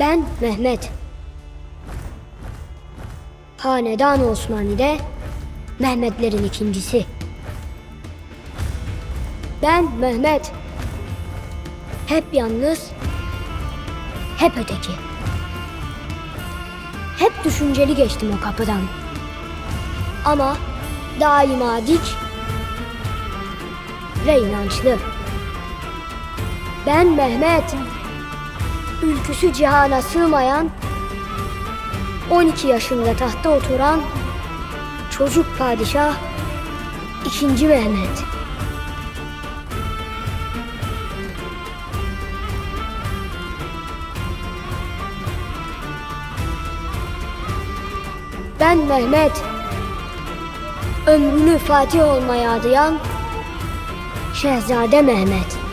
Ben Mehmet. Hanedan Osmani'de Mehmetlerin ikincisi. Ben Mehmet. Hep yalnız, hep öteki. Hep düşünceli geçtim o kapıdan. Ama daima dik ve inançlı. Ben Mehmet. Ülküsü cihana sığmayan 12 yaşında tahtta oturan çocuk padişah 2. Mehmet. Ben Mehmet. Ömrünü Fatih olmaya adayan Şehzade Mehmet.